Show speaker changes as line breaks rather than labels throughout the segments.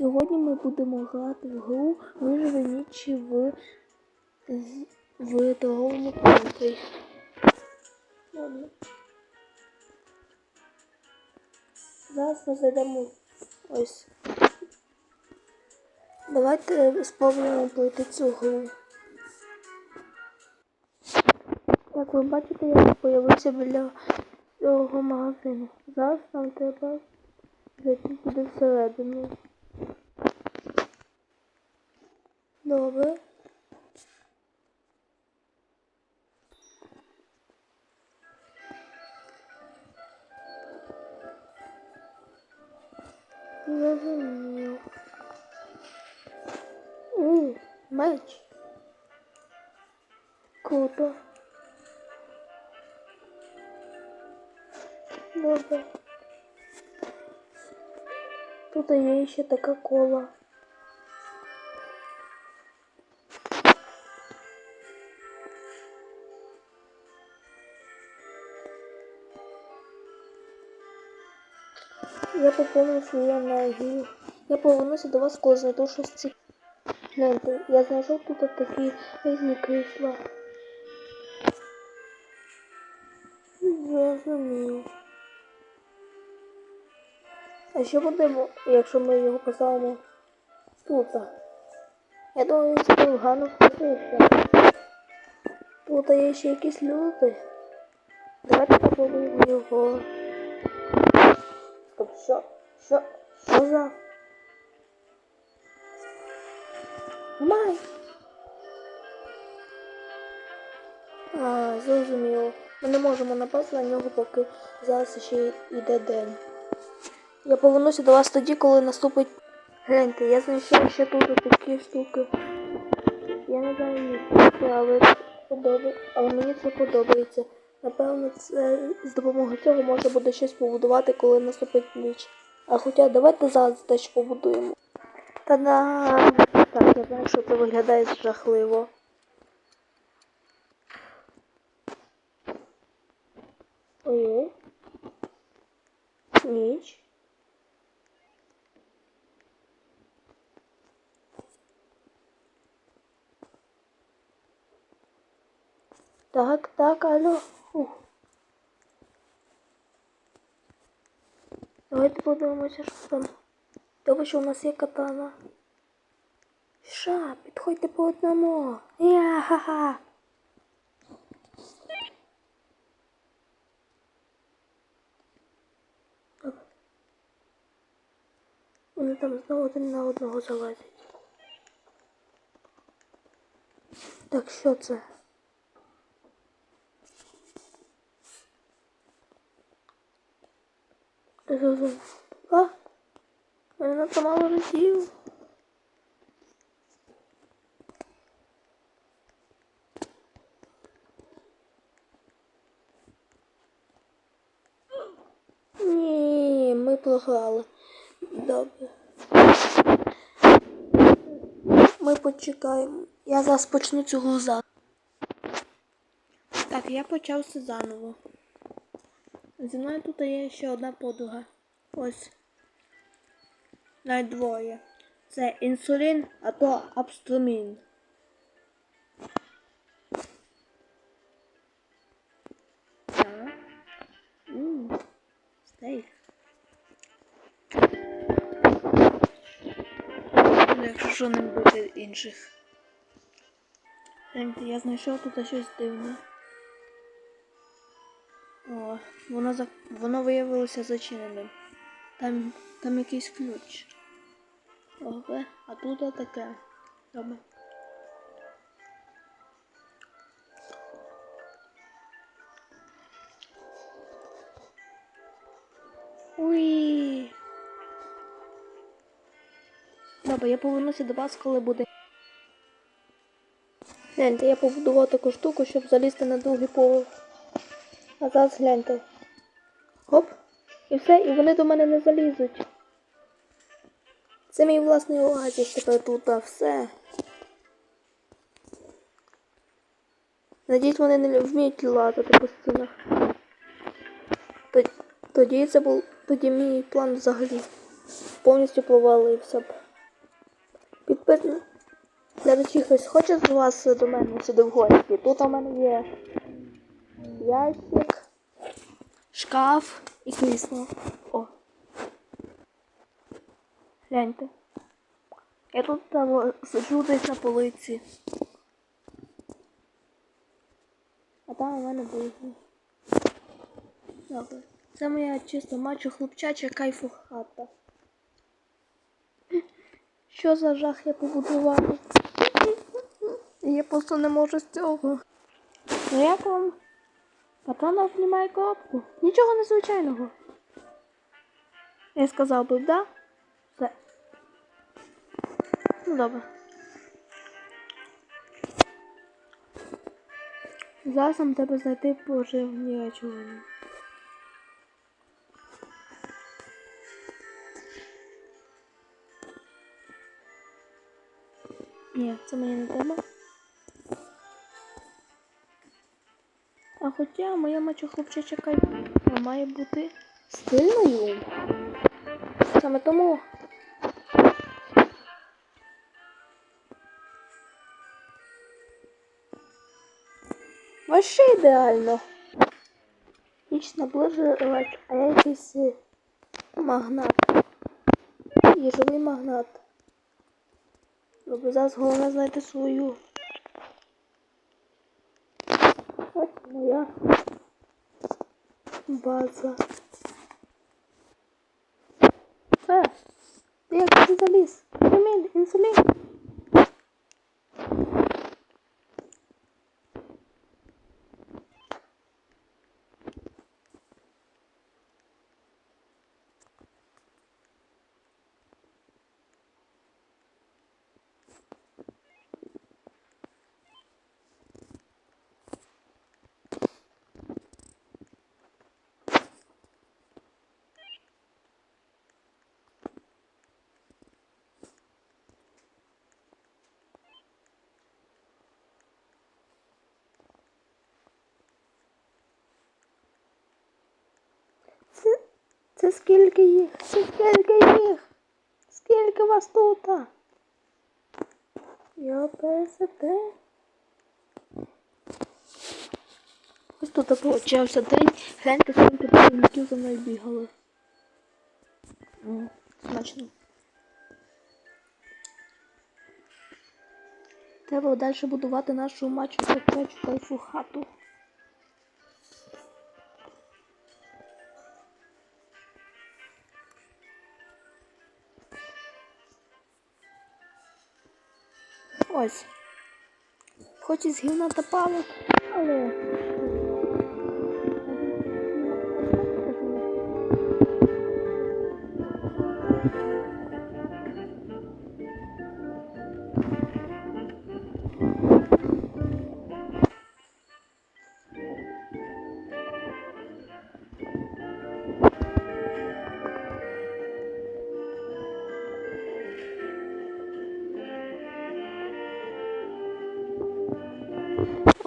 Сьогодні ми будемо грати в гру виживе ніч в, в торговому центрі. Зараз ми зайдемо ось. Давайте спробуємо пройти цю гру. Як ви бачите, я з'явився біля цього магазину. Зараз нам треба зайти туди всередину. Круто. Добре. Тут є ще така кола. Я поповнив свою енергію. Я повернуся до вас, коли знайду щось ці. Гляньте, я знайшов тут такі різні крісла. Зрозумів. А що буде, якщо ми його поставимо тут? Я думаю, він себе гарно вкрутився. Тут є ще якісь люди. Давайте попробуємо його. Що? Що? Що за? Май! А, зрозуміло. Ми не можемо напасти на нього, поки зараз ще йде день. Я повернуся до вас тоді, коли наступить. Гляньте, я знайшов ще тут такі штуки. Я не знаю, але. Але мені це подобається. Напевно, це з допомогою цього можна буде щось побудувати, коли наступить ніч. А хоча давайте зараз теж побудуємо. Та-дам! Так, я знаю, що це виглядає жахливо. Ой. Ніч. Так, так, алло. Ух. Давайте подивимося, що там. Добре, що у нас є катана. Ша, підходьте по одному. Я-ха-ха. Вони там знову один на одного залазять. Так, що це? Ти зрозумів? А? Мене надто мало разів. Ні, ми програли. Добре. Ми почекаємо. Я зараз почну цю гру. Так, я почав все заново. Зі мною тут є ще одна подруга. Ось. Навіть двоє. Це інсулін, а то абстромін. Так. Стейк. Ну, Якщо що не буде інших. Я знайшов тут щось дивне. Воно за... воно виявилося зачиненим. Там, там якийсь ключ. Ого, а тут таке. Добре. Уї. Добре, я повернуся до вас, коли буде. Гляньте, я побудував таку штуку, щоб залізти на другий поверх. А зараз гляньте. Хоп. І все, і вони до мене не залізуть. Це мій власний оазіс тепер тут, а все. Надіюсь, вони не вміють лазити по стінах. Тоді це був тоді мій план взагалі повністю провалився б. Підписник. Глядачі, хтось хоче з вас до мене сюди в гості. Тут у мене є ящик, шкаф і крісло. О. Гляньте. Я тут там сиджу десь на полиці. А там у мене буде. Добре. Це моя чисто мачо хлопчача кайфу хата. Що за жах я побудувала? Я просто не можу з цього. Ну як вам? Патрона обнімає коробку. Нічого незвичайного. Я сказав би, да? Все. Ну добре. Зараз нам треба знайти поживні речовини. Ні, це мені не треба. Хоча моя мачо хлопчача має бути стильною. Саме тому. Вообще ідеально. Ніч наближилась, а я якийсь е, магнат. Їжовий магнат. Зараз головне знайти свою. buraya baza. Ha, they are Israelis. I mean, insulin. Це скільки їх? Це скільки їх? Скільки вас тут? Я пересете. Ось тут получався день. Гляньте, скільки чоловіків за мною бігали. Смачно. Треба далі будувати нашу мачу кайфу хату. Herkes Rio na Tapala.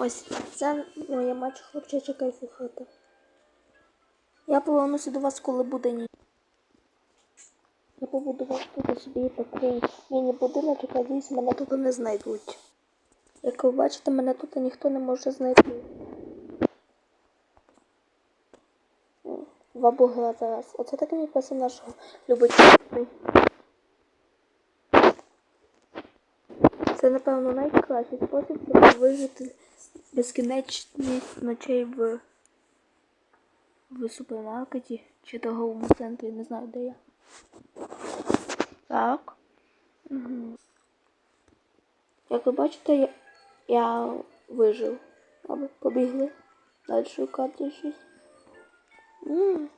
Ось це моя мача хлопчача кайфу хата. Я повернуся до вас, коли буде ніч. Я побудував тут собі такий міні-будиночок, надіюсь, мене тут не знайдуть. Як ви бачите, мене тут ніхто не може знайти. Два бугра зараз. Оце такий мій персонаж любить. Це, напевно, найкращий спосіб, щоб вижити безкінечність ночей в, в супермаркеті чи торговому центрі, не знаю, де я. Так. Угу. Як ви бачите, я, я вижив. Або побігли. Далі шукати щось. М.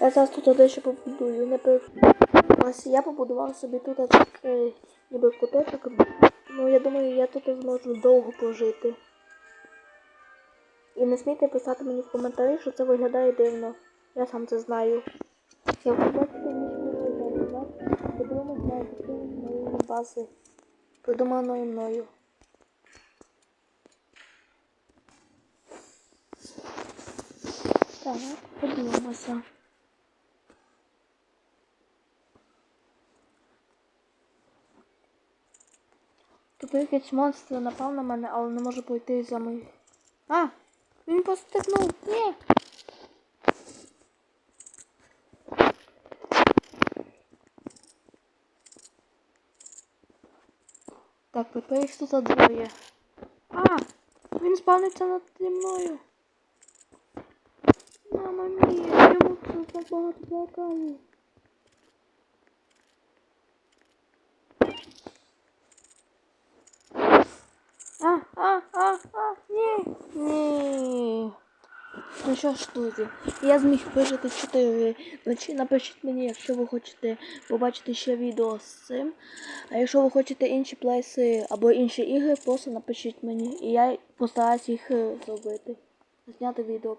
Я зараз тут дещо побудую. Ось я побудував собі тут такий ніби куточок. Ну, я думаю, я тут зможу довго пожити. І не смійте писати мені в коментарі, що це виглядає дивно. Я сам це знаю. Я бачите, ніч виглядає. На бази. Придуманої мною. Так, подивимося. Тобто якийсь монстр напав на мене, але не може пройти за мої. А! Він постигнув! Ні! Так, тепер їх тут двоє. А! Він спавниться над мною. Мама мія, йому тут так багато плакає. А, а, а, а, Ну що ж, друзі, я зміг вижити 4 ночі. Напишіть мені, якщо ви хочете побачити ще відео з цим. А якщо ви хочете інші плейси або інші ігри, просто напишіть мені. І я постараюсь їх е, зробити. Зняти відео.